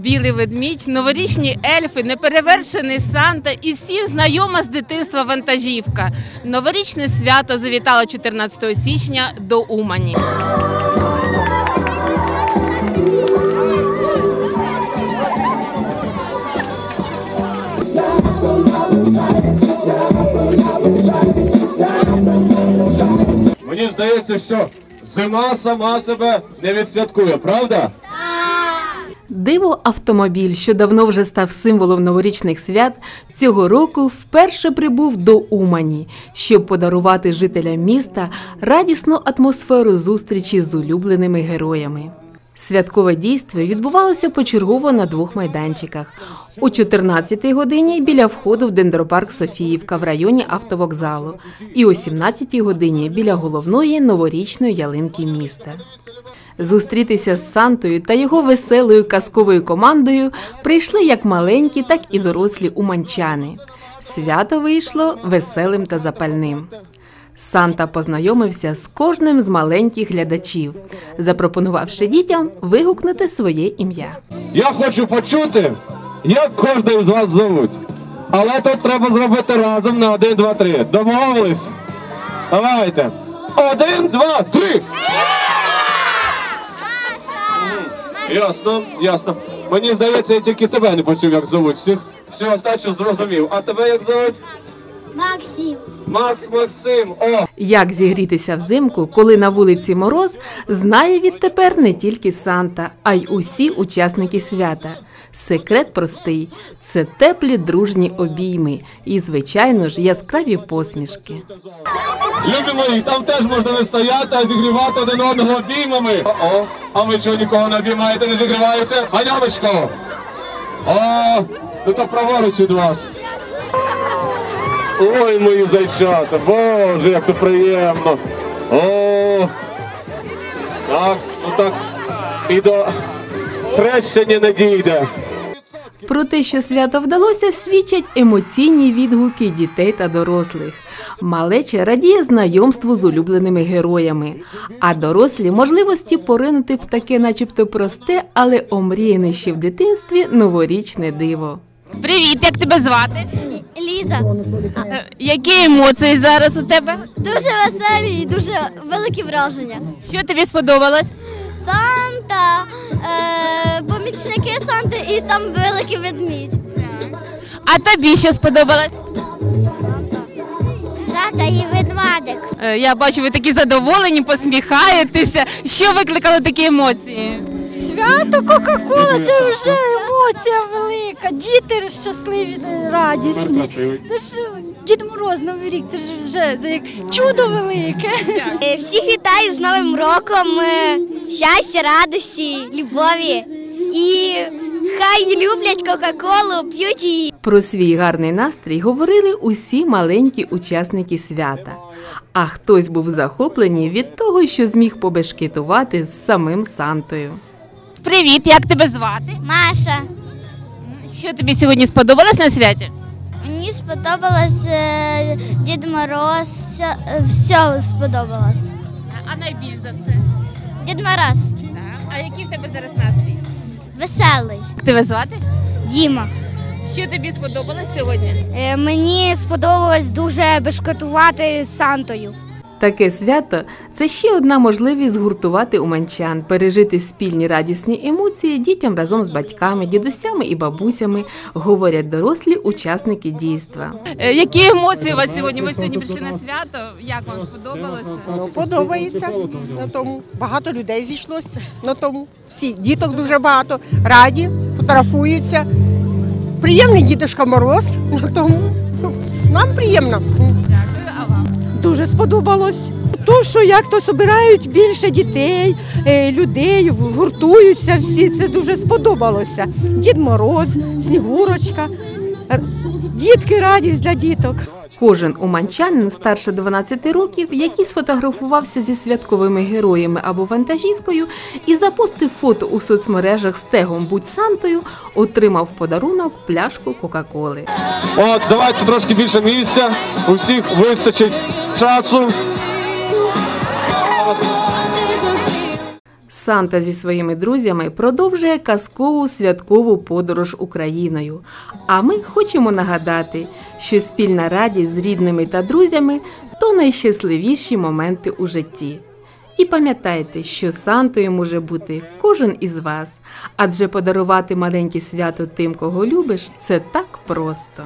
білий ведмідь, новорічні ельфи, неперевершений Санта і всім знайома з дитинства вантажівка. Новорічне свято завітало 14 січня до Умані. Мені здається, що зима сама себе не відсвяткує, правда? Диво автомобіль, що давно вже став символом новорічних свят, цього року вперше прибув до Умані, щоб подарувати жителям міста радісну атмосферу зустрічі з улюбленими героями. Святкове дійство відбувалося почергово на двох майданчиках. О 14-й годині біля входу в дендропарк Софіївка в районі автовокзалу, і о 17-й годині біля головної новорічної ялинки міста. Зустрітися з Сантою та його веселою казковою командою прийшли як маленькі, так і дорослі уманчани. Свято вийшло веселим та запальним. Санта познайомився з кожним з маленьких глядачів, запропонувавши дітям вигукнути своє ім'я. Я хочу почути, як кожен з вас зовуть. Але тут треба зробити разом на один, два, три. Домовились? Давайте. Один, два, три. Ясно, ясно. Мені здається, я тільки тебе не почув, як зовуть. Всіх всіх остачу зрозумів. А тебе як зовуть? Максим. Макс Максим. О! Як зігрітися взимку, коли на вулиці мороз, знає відтепер не тільки Санта, а й усі учасники свята. Секрет простий це теплі дружні обійми і, звичайно ж, яскраві посмішки. Любі мої, там теж можна не стояти, а зігрівати один одного обіймами. О, а ви чого нікого не обіймаєте, не зігріваєте? Ганямочко! О, ну то праворуч від вас. Ой, мої зайчата, боже, як то приємно. О, так, ну так, і до хрещення не дійде. Про те, що свято вдалося, свідчать емоційні відгуки дітей та дорослих. Малеча радіє знайомству з улюбленими героями, а дорослі можливості поринути в таке, начебто просте, але омріяне ще в дитинстві новорічне диво. Привіт, як тебе звати? Ліза. Які емоції зараз у тебе? Дуже веселі і дуже великі враження. Що тобі сподобалось? Санта, е, помічники Санти і сам великий ведмідь. А тобі що сподобалось? Санта і ведмадик. Е, Я бачу, ви такі задоволені, посміхаєтеся. Що викликало такі емоції? Свято Кока-Кола це вже емоція велика. Діти щасливі, радісні. Це ж Дід Мороз Новий рік, це ж вже це як чудо велике. Е, Всіх вітаю з Новим роком. е, Щастя, радості, любові. І хай люблять Кока-Колу, п'ють її. Про свій гарний настрій говорили усі маленькі учасники свята. А хтось був захоплений від того, що зміг побешкетувати з самим Сантою. Привіт, як тебе звати? Маша. Що тобі сьогодні сподобалось на святі? Мені сподобалось е, Дід Мороз, все, е, все сподобалось. А найбільш за все. Дід Мороз А який в тебе зараз настрій? веселий. Як тебе звати? Діма. Що тобі сподобалось сьогодні? Е, мені сподобалось дуже бешкетувати з Сантою. Таке свято це ще одна можливість згуртувати уманчан, пережити спільні радісні емоції дітям разом з батьками, дідусями і бабусями, говорять дорослі учасники дійства. Е, Які емоції у вас сьогодні? Ви сьогодні прийшли на свято? Як вам сподобалося? Ну, подобається на тому. Багато людей зійшлося на тому. Всі діток дуже багато, раді, фотографуються. Приємний дідушка Мороз на тому. Ну, Нам приємно. Сподобалось. То, що як то збирають більше дітей, е, людей, гуртуються всі, це дуже сподобалося. Дід Мороз, Снігурочка, дітки радість для діток. Кожен уманчанин старше 12 років, який сфотографувався зі святковими героями або вантажівкою і запостив фото у соцмережах з тегом Будь Сантою, отримав в подарунок пляшку Кока-Коли. От, давайте трошки більше місця. У всіх вистачить часу. Санта зі своїми друзями продовжує казкову святкову подорож Україною. А ми хочемо нагадати, що спільна радість з рідними та друзями то найщасливіші моменти у житті. І пам'ятайте, що Сантою може бути кожен із вас, адже подарувати маленьке свято тим, кого любиш, це так просто.